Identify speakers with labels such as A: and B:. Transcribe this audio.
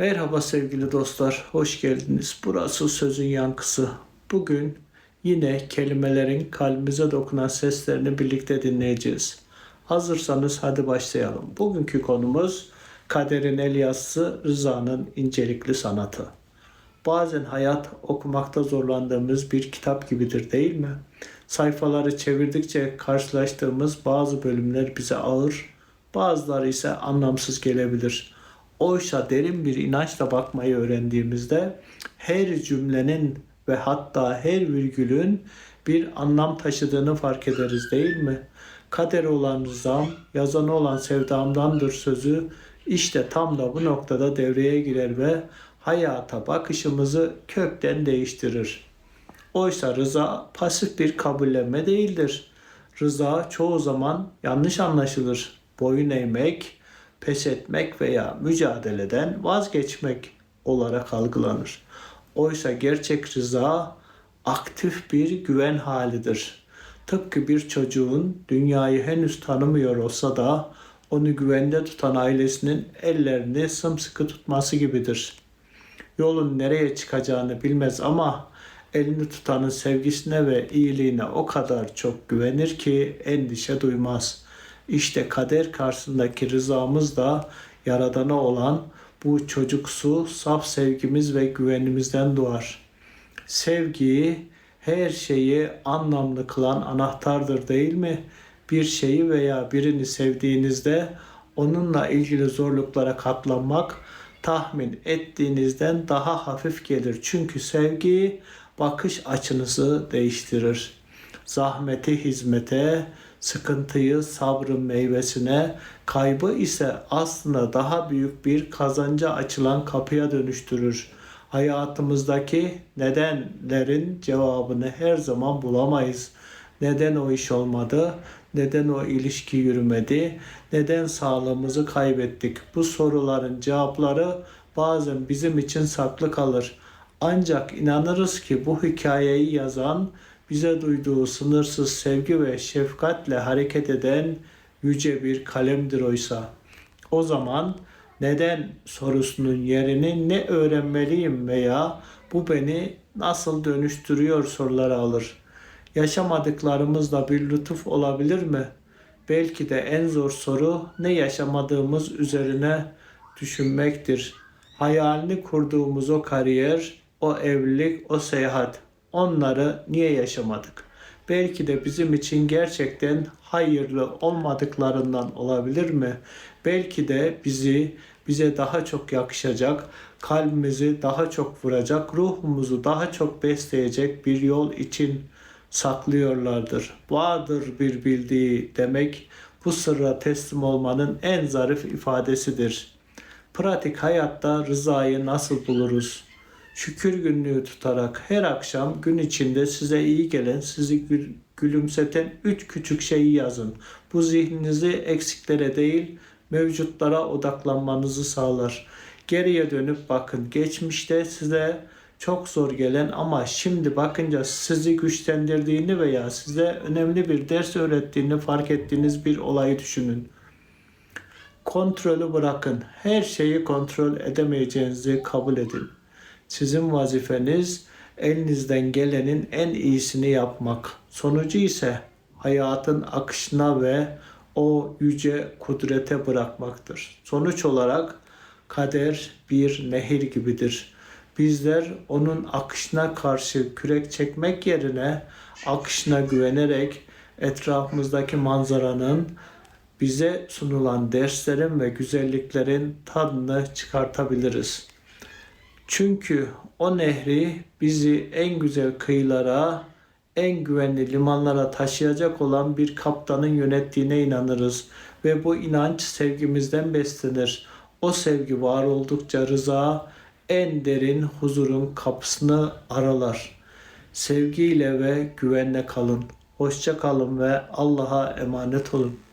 A: Merhaba sevgili dostlar, hoş geldiniz. Burası Sözün Yankısı. Bugün yine kelimelerin kalbimize dokunan seslerini birlikte dinleyeceğiz. Hazırsanız hadi başlayalım. Bugünkü konumuz kaderin el yazısı, rızanın incelikli sanatı. Bazen hayat okumakta zorlandığımız bir kitap gibidir değil mi? Sayfaları çevirdikçe karşılaştığımız bazı bölümler bize ağır, bazıları ise anlamsız gelebilir. Oysa derin bir inançla bakmayı öğrendiğimizde her cümlenin ve hatta her virgülün bir anlam taşıdığını fark ederiz değil mi? Kader olan rızam, yazanı olan sevdamdandır sözü işte tam da bu noktada devreye girer ve hayata bakışımızı kökten değiştirir. Oysa rıza pasif bir kabullenme değildir. Rıza çoğu zaman yanlış anlaşılır. Boyun eğmek, pes etmek veya mücadeleden vazgeçmek olarak algılanır. Oysa gerçek rıza aktif bir güven halidir. Tıpkı bir çocuğun dünyayı henüz tanımıyor olsa da onu güvende tutan ailesinin ellerini sımsıkı tutması gibidir. Yolun nereye çıkacağını bilmez ama elini tutanın sevgisine ve iyiliğine o kadar çok güvenir ki endişe duymaz. İşte kader karşısındaki rızamız da yaradana olan bu çocuksu saf sevgimiz ve güvenimizden doğar. Sevgi her şeyi anlamlı kılan anahtardır değil mi? Bir şeyi veya birini sevdiğinizde onunla ilgili zorluklara katlanmak tahmin ettiğinizden daha hafif gelir. Çünkü sevgi bakış açınızı değiştirir. Zahmeti hizmete, sıkıntıyı sabrın meyvesine, kaybı ise aslında daha büyük bir kazanca açılan kapıya dönüştürür. Hayatımızdaki nedenlerin cevabını her zaman bulamayız. Neden o iş olmadı? Neden o ilişki yürümedi? Neden sağlığımızı kaybettik? Bu soruların cevapları bazen bizim için saklı kalır. Ancak inanırız ki bu hikayeyi yazan bize duyduğu sınırsız sevgi ve şefkatle hareket eden yüce bir kalemdir oysa. O zaman neden sorusunun yerini ne öğrenmeliyim veya bu beni nasıl dönüştürüyor soruları alır. Yaşamadıklarımız da bir lütuf olabilir mi? Belki de en zor soru ne yaşamadığımız üzerine düşünmektir. Hayalini kurduğumuz o kariyer, o evlilik, o seyahat onları niye yaşamadık? Belki de bizim için gerçekten hayırlı olmadıklarından olabilir mi? Belki de bizi bize daha çok yakışacak, kalbimizi daha çok vuracak, ruhumuzu daha çok besleyecek bir yol için saklıyorlardır. Vardır bir bildiği demek bu sırra teslim olmanın en zarif ifadesidir. Pratik hayatta rızayı nasıl buluruz? Şükür günlüğü tutarak her akşam gün içinde size iyi gelen, sizi gül- gülümseten üç küçük şeyi yazın. Bu zihninizi eksiklere değil, mevcutlara odaklanmanızı sağlar. Geriye dönüp bakın. Geçmişte size çok zor gelen ama şimdi bakınca sizi güçlendirdiğini veya size önemli bir ders öğrettiğini fark ettiğiniz bir olayı düşünün. Kontrolü bırakın. Her şeyi kontrol edemeyeceğinizi kabul edin. Sizin vazifeniz elinizden gelenin en iyisini yapmak. Sonucu ise hayatın akışına ve o yüce kudrete bırakmaktır. Sonuç olarak kader bir nehir gibidir. Bizler onun akışına karşı kürek çekmek yerine akışına güvenerek etrafımızdaki manzaranın bize sunulan derslerin ve güzelliklerin tadını çıkartabiliriz. Çünkü o nehri bizi en güzel kıyılara, en güvenli limanlara taşıyacak olan bir kaptanın yönettiğine inanırız ve bu inanç sevgimizden beslenir. O sevgi var oldukça rıza en derin huzurun kapısını aralar. Sevgiyle ve güvenle kalın. Hoşça kalın ve Allah'a emanet olun.